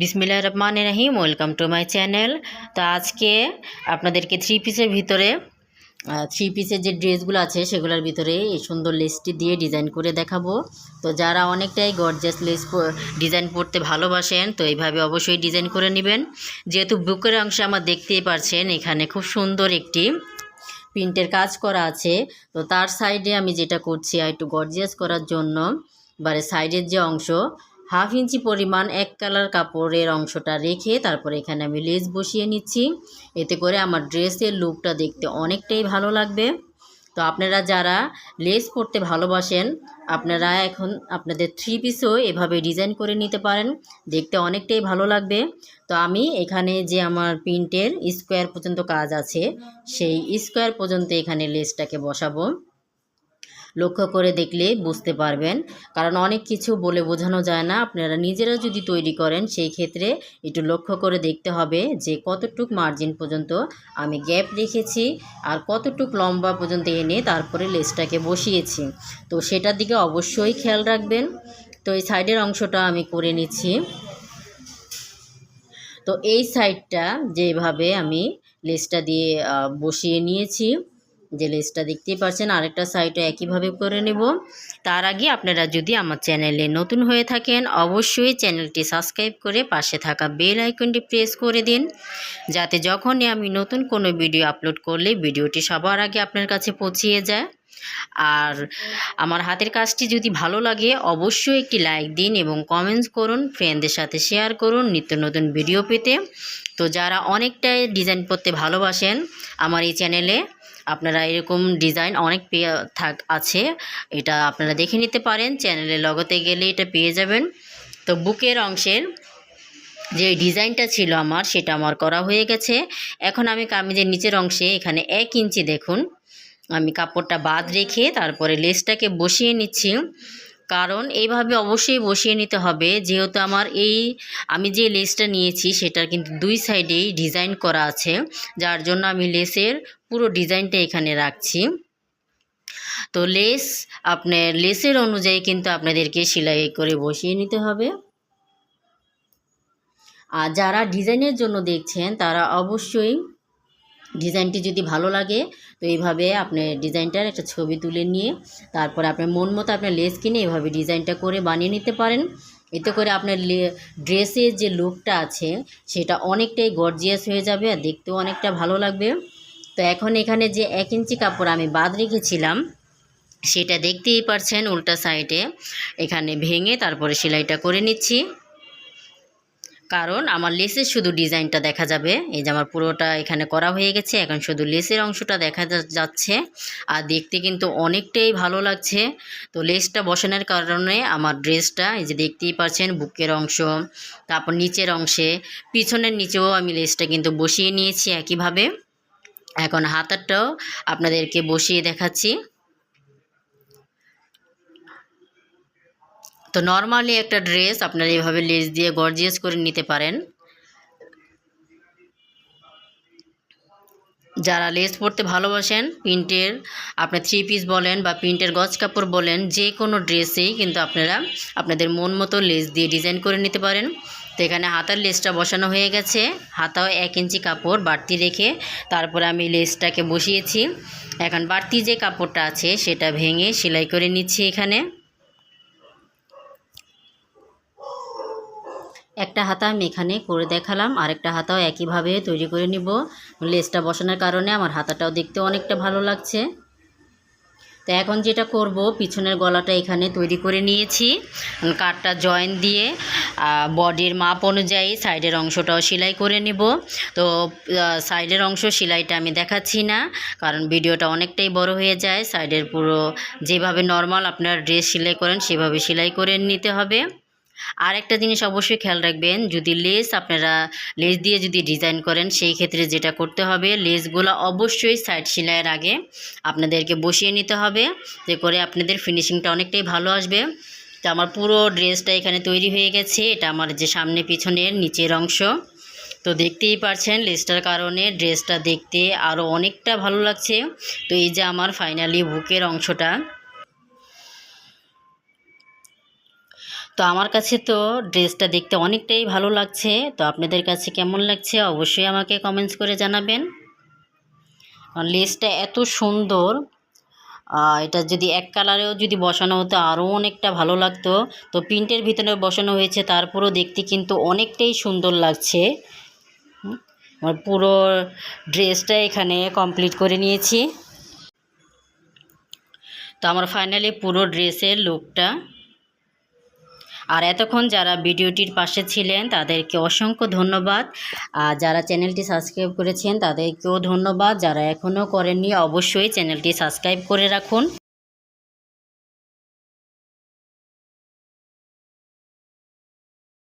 বিসমিল্লাহ রহমান রহিম ওয়েলকাম টু মাই চ্যানেল তো আজকে আপনাদেরকে থ্রি পিসের ভিতরে থ্রি পিসের যে ড্রেসগুলো আছে, সেগুলোর ভিতরে এই সুন্দর লেসটি দিয়ে ডিজাইন করে দেখাবো। তো যারা অনেকটাই গর্জাস লেস ডিজাইন পড়তে ভালোবাসেন, তো এইভাবে অবশ্যই ডিজাইন করে নেবেন। যেহেতু বুকের অংশে আমার দেখতেই পারছেন, এখানে খুব সুন্দর একটি প্রিন্টের কাজ করা আছে। তো তার সাইডে আমি যেটা করছি, আর একটু গর্জিয়াস করার জন্য, বারে সাইডের যে অংশ হাফ ইঞ্চি পরিমাণ এক কালার কাপড়ের অংশটা রেখে তারপরে এখানে আমি লেস বসিয়ে নিচ্ছি। এতে করে আমার ড্রেসের লুকটা দেখতে অনেকটাই ভালো লাগবে। তো আপনারা যারা লেস পরতে ভালোবাসেন, আপনারা এখন আপনাদের থ্রি পিসও এভাবে ডিজাইন করে নিতে পারেন। দেখতে অনেকটাই ভালো লাগবে। তো আমি এখানে যে আমার প্রিন্টের স্কোয়ার পর্যন্ত কাজ আছে, সেই স্কোয়ার পর্যন্ত এখানে লেসটাকে বসাবো। লক্ষ্য করে দেখলে বুঝতে পারবেন। কারণ অনেক কিছু বলে বোঝানো যায় না। আপনারা নিজেরা যদি তৈরি করেন, সেই ক্ষেত্রে একটু লক্ষ্য করে দেখতে হবে যে কতটুক মার্জিন পর্যন্ত আমি গ্যাপ রেখেছি আর কতটুক লম্বা পর্যন্ত এনে তারপরে লেসটাকে বসিয়েছি। তো সেটার দিকে অবশ্যই খেয়াল রাখবেন। তো এই সাইডের অংশটা আমি করে নিচ্ছি। তো এই সাইডটা যেভাবে আমি লেসটা দিয়ে বসিয়ে নিয়েছি। যে লেসটা দেখতেই পাচ্ছেন আরেকটা সাইডে একইভাবে করে নেব। তার আগে আপনারা যদি আমার চ্যানেলে নতুন হয়ে থাকেন, অবশ্যই চ্যানেলটি সাবস্ক্রাইব করে পাশে থাকা বেল আইকনটি প্রেস করে দিন, যাতে যখনই আমি নতুন কোনো ভিডিও আপলোড করলে ভিডিওটি সবার আগে আপনার কাছে পৌঁছিয়ে যায়। আর আমার হাতের কাজটি যদি ভালো লাগে, অবশ্যই একটি লাইক দিন এবং কমেন্টস করুন ফ্রেন্ডদের সাথে শেয়ার করুন নিত্য নতুন ভিডিও পেতে। তো যারা অনেকটাই ডিজাইন করতে ভালোবাসেন আমার এই চ্যানেলে আপনারা এরকম ডিজাইন অনেক পেয়ে থাক, আছে। এটা আপনারা দেখে নিতে পারেন চ্যানেলে লগতে গেলে এটা পেয়ে যাবেন। তো বুকের অংশের যে ডিজাইনটা ছিল আমার, সেটা আমার করা হয়ে গেছে। এখন আমি কামিজের নিচের অংশে এখানে এক ইঞ্চি দেখুন। আমি কাপড়টা বাদ রেখে তারপরে লেসটাকে বসিয়ে নিচ্ছি। কারণ এইভাবে অবশ্যই বসিয়ে নিতে হবে। যেহেতু আমার এই, আমি যে লেসটা নিয়েছি সেটার কিন্তু দুই সাইডেই ডিজাইন করা আছে। যার জন্য আমি লেসের পুরো ডিজাইনটা এখানে রাখছি। তো লেস আপনার লেসের অনুযায়ী কিন্তু আপনাদেরকে সেলাই করে বসিয়ে নিতে হবে। আর যারা ডিজাইনের জন্য দেখছেন তারা অবশ্যই ডিজাইনটি যদি ভালো লাগে, তো এইভাবে আপনি ডিজাইনটার একটা ছবি তুলে নিয়ে, তারপরে আপনার মন মতো আপনার লেস কিনে এভাবে ডিজাইনটা করে বানিয়ে নিতে পারেন। এতে করে আপনার ড্রেসের যে লুকটা আছে, সেটা অনেকটাই গর্জিয়াস হয়ে যাবে আর দেখতেও অনেকটা ভালো লাগবে। তো এখন এখানে যে এক ইঞ্চি কাপড় আমি বাদ রেখেছিলাম, সেটা দেখতেই পারছেন উল্টা সাইডে। এখানে ভেঙে তারপরে সেলাইটা করে নিচ্ছি। কারণ আমার লেসের শুধু ডিজাইনটা দেখা যাবে। এই যে আমার পুরোটা এখানে করা হয়ে গেছে, এখন শুধু লেসের অংশটা দেখা যাচ্ছে। আর দেখতে কিন্তু অনেকটাই ভালো লাগছে। তো লেসটা বসানোর কারণে আমার ড্রেসটা, এই যে দেখতেই পাচ্ছেন বুকের অংশ, তারপর নিচের অংশে, পিছনের নিচেও আমি লেসটা কিন্তু বসিয়ে নিয়েছি একইভাবে। এখন হাতারটাও আপনাদেরকে বসিয়ে দেখাচ্ছি। তো নর্মালি একটা ড্রেস আপনারা এইভাবে লেস দিয়ে গর্জিয়াস করে নিতে পারেন। যারা লেস পরতে ভালোবাসেন, প্রিন্টের আপনার থ্রি পিস বলেন বা প্রিন্টের গজ কাপড় বলেন, যে কোনো ড্রেসেই কিন্তু আপনারা আপনাদের মন মতো লেস দিয়ে ডিজাইন করে নিতে পারেন। তো এখানে হাতার লেসটা বসানো হয়ে গেছে। হাতাও এক ইঞ্চি কাপড় বাড়তি রেখে তারপরে আমি লেসটাকে বসিয়েছি। এখন বাড়তি যে কাপড়টা আছে সেটা ভেঙে সেলাই করে নিচ্ছি এখানে। একটা হাতা আমি এখানে করে দেখালাম, আরেকটা হাতাও একইভাবে তৈরি করে নিব। লেসটা বসানোর কারণে আমার হাতাটাও দেখতে অনেকটা ভালো লাগছে। তো এখন যেটা করব, পিছনের গলাটা এখানে তৈরি করে নিয়েছি। কাঠটা জয়েন দিয়ে বডির মাপ অনুযায়ী সাইডের অংশটাও সেলাই করে নিব। তো সাইডের অংশ সেলাইটা আমি দেখাচ্ছি না, কারণ ভিডিওটা অনেকটাই বড় হয়ে যায়। সাইডের পুরো যেভাবে নর্মাল আপনার ড্রেস সেলাই করেন, সেভাবে সেলাই করে নিতে হবে। আর একটা জিনিস অবশ্যই খেয়াল রাখবেন, যদি লেস আপনারা লেস দিয়ে যদি ডিজাইন করেন, সেই ক্ষেত্রে যেটা করতে হবে লেসগুলো অবশ্যই সাইড সেলাইয়ের আগে আপনাদেরকে বসিয়ে নিতে হবে, যে করে আপনাদের ফিনিশিংটা অনেকটাই ভালো আসবে। তো আমার পুরো ড্রেসটা এখানে তৈরি হয়ে গেছে, এটা আমার যে সামনে পিছনের নিচের অংশ। তো দেখতেই পারছেন লেসটার কারণে ড্রেসটা দেখতে আরও অনেকটা ভালো লাগছে। তো এই যে আমার ফাইনালি বুকের অংশটা। তো আমার কাছে তো ড্রেসটা দেখতে অনেকটাই ভালো লাগছে। তো আপনাদের কাছে কেমন লাগছে অবশ্যই আমাকে কমেন্টস করে জানাবেন। লেসটা এত সুন্দর। এটা যদি এক কালারেও যদি বসানো হতো আরও অনেকটা ভালো লাগতো। তো প্রিন্টের ভিতরে বসানো হয়েছে, তারপরও দেখতে কিন্তু অনেকটাই সুন্দর লাগছে। আমার পুরো ড্রেসটা এখানে কমপ্লিট করে নিয়েছি। তো আমার ফাইনালি পুরো ড্রেসের লুকটা আর এতক্ষণ যারা ভিডিওটির পাশে ছিলেন, তাদেরকে অসংখ্য ধন্যবাদ। আর যারা চ্যানেলটি সাবস্ক্রাইব করেছেন, তাদেরকেও ধন্যবাদ। যারা এখনও করেননি, অবশ্যই চ্যানেলটি সাবস্ক্রাইব করে রাখুন।